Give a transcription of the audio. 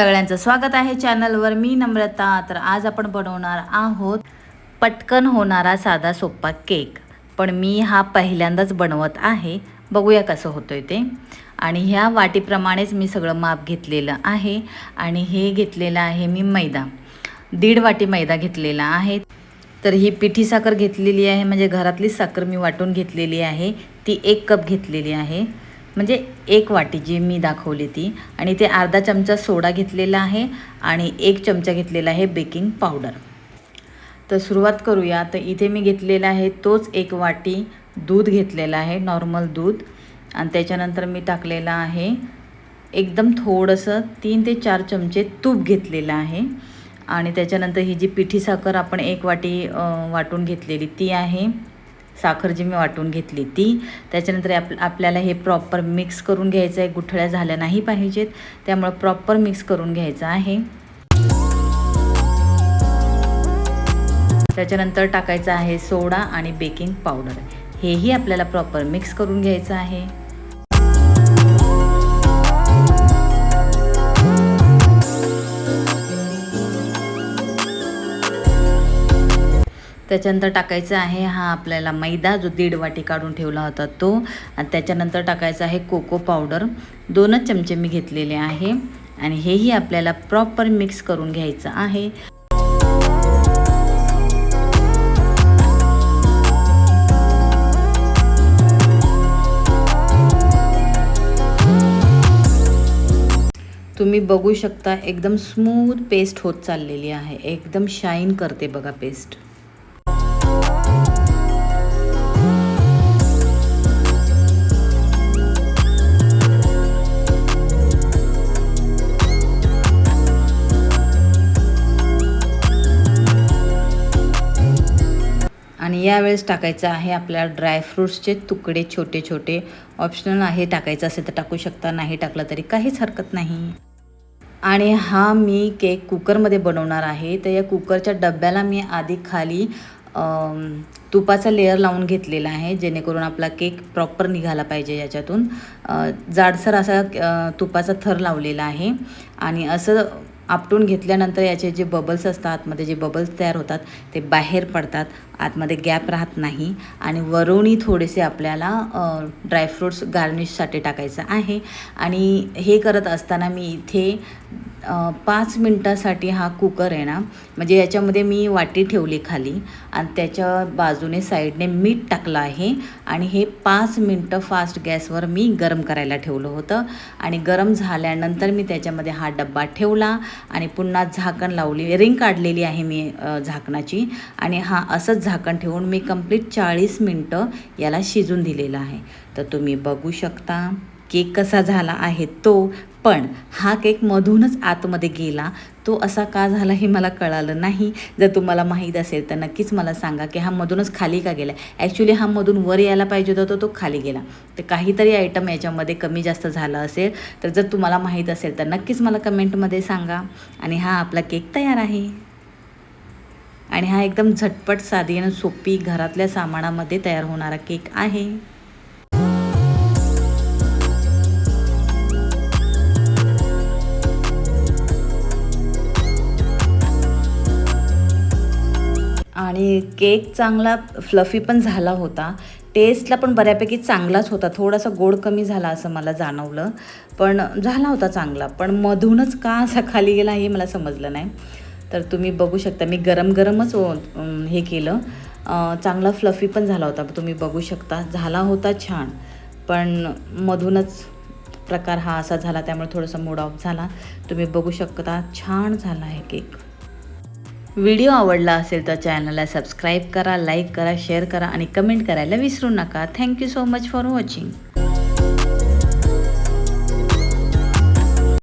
सगळ्यांचं स्वागत आहे चॅनलवर. मी नम्रता तर आज आपण बनवणार आहोत पटकन होणारा साधा सोप्पा केक. पण मी हा पहिल्यांदाच बनवत आहे. बघूया कसं होतोय ते. आणि ह्या वाटीप्रमाणेच मी सगळं माप घेतलेलं आहे. आणि हे घेतलेलं आहे मी मैदा. दीड वाटी मैदा घेतलेला आहे. तर ही पिठी साखर घेतलेली आहे. म्हणजे घरातलीच साखर मी वाटून घेतलेली आहे. ती एक कप घेतलेली आहे. म्हणजे एक वाटी जी मी दाखवली ती आणि ते अर्धा चमचा सोडा घेतलेला आहे आणि एक चमचा घेतलेला आहे बेकिंग पावडर. तर सुरुवात करूया. तर इथे मी घेतलेला आहे तोच एक वाटी दूध घेतलेला आहे नॉर्मल दूध. आणि त्याच्यानंतर मी टाकलेलं आहे एकदम थोडंसं तीन ते चार चमचे तूप घेतलेलं आहे. आणि त्याच्यानंतर ही जी पिठी साखर आपण एक वाटी वाटून घेतलेली ती आहे. साखर जी मी वाटून घेतली ती. त्याच्यानंतर आप आपल्याला हे प्रॉपर मिक्स करून घ्यायचं आहे गुठळ्या झाल्या नाही पाहिजेत. त्यामुळं प्रॉपर मिक्स करून घ्यायचं आहे. त्याच्यानंतर टाकायचं आहे सोडा आणि बेकिंग पावडर हेही आपल्याला प्रॉपर मिक्स करून घ्यायचं आहे. त्याच्यानंतर टाकायचा आहे हा आपल्याला मैदा जो दीड वाटी काढून ठेवला होता तो. आणि त्याच्यानंतर टाकायचा आहे कोको पावडर. दोनच चमचे मी घेतलेले आहे. आणि हेही आपल्याला प्रॉपर मिक्स करून घ्यायचं आहे. तुम्ही बघू शकता एकदम स्मूथ पेस्ट होत चाललेली आहे. एकदम शाईन करते बघा पेस्ट आणि यावेळेस टाकायचं आहे आपल्या ड्रायफ्रूट्सचे तुकडे छोटे छोटे. ऑप्शनल आहे टाकायचं असेल तर टाकू शकता नाही टाकलं तरी काहीच हरकत नाही. आणि हा मी केक कुकरमध्ये बनवणार आहे. तर या कुकरच्या डब्याला मी आधी खाली तुपाचा लेअर लावून घेतलेला आहे जेणेकरून आपला केक प्रॉपर निघाला पाहिजे याच्यातून. जाडसर असा तुपाचा थर लावलेला आहे. आणि असं आपटून घेतल्यानंतर याचे जे बबल्स असतात आतमध्ये जे बबल्स तयार होतात ते बाहेर पडतात. आतमध्ये गॅप राहत नाही. आणि वरूनही थोडेसे आपल्याला ड्रायफ्रूट्स गार्निशसाठी टाकायचं आहे. आणि हे करत असताना मी इथे पाच मिनटासाठी हा कुकर आहे ना म्हणजे याच्यामध्ये मी वाटी ठेवली खाली आणि त्याच्या बाजूने साईडने मीठ टाकलं आहे आणि हे पाच मिनटं फास्ट गॅसवर मी गरम करायला ठेवलं होतं. आणि गरम झाल्यानंतर मी त्याच्यामध्ये हा डब्बा ठेवला आणि पुन्हा झाकण लावली रिंग काढलेली आहे मी झाकणाची. आणि हा असंच झाकण ठेवून मी कंप्लीट चाळीस मिनटं याला शिजून दिलेलं आहे. तर तुम्ही बघू शकता. केक कसा झाला आहे तो पण हा केक मधूनच आतमध्ये गेला. तो असा का झाला हे मला कळालं नाही. जर तुम्हाला माहीत असेल तर नक्कीच मला सांगा की हा मधूनच खाली का गेला? ॲक्च्युली हा मधून वर यायला पाहिजे होता तो तो खाली गेला. तर काहीतरी आयटम याच्यामध्ये कमी जास्त झालं असेल. तर जर तुम्हाला माहीत असेल तर नक्कीच मला कमेंटमध्ये सांगा. आणि हा आपला केक तयार आहे. आणि हा एकदम झटपट साधी आणि सोपी घरातल्या सामानामध्ये तयार होणारा केक आहे. आणि केक चांगला फ्लफी पण झाला होता. टेस्टला पण बऱ्यापैकी चांगलाच होता. थोडासा गोड कमी झाला असं मला जाणवलं. पण झाला होता चांगला. पण मधूनच का असा खाली गेला हे मला समजलं नाही. तर तुम्ही बघू शकता. मी गरम गरमच हे केलं. चांगला फ्लफी पण झाला होता. तुम्ही बघू शकता. झाला होता छान. पण मधूनच प्रकार हा असा झाला. त्यामुळे थोडासा मूड ऑफ झाला. तुम्ही बघू शकता. छान झाला आहे केक. व्हिडिओ आवडला असेल तर चॅनलला सबस्क्राईब करा लाईक करा शेअर करा आणि कमेंट करायला विसरू नका. Thank you so much for watching.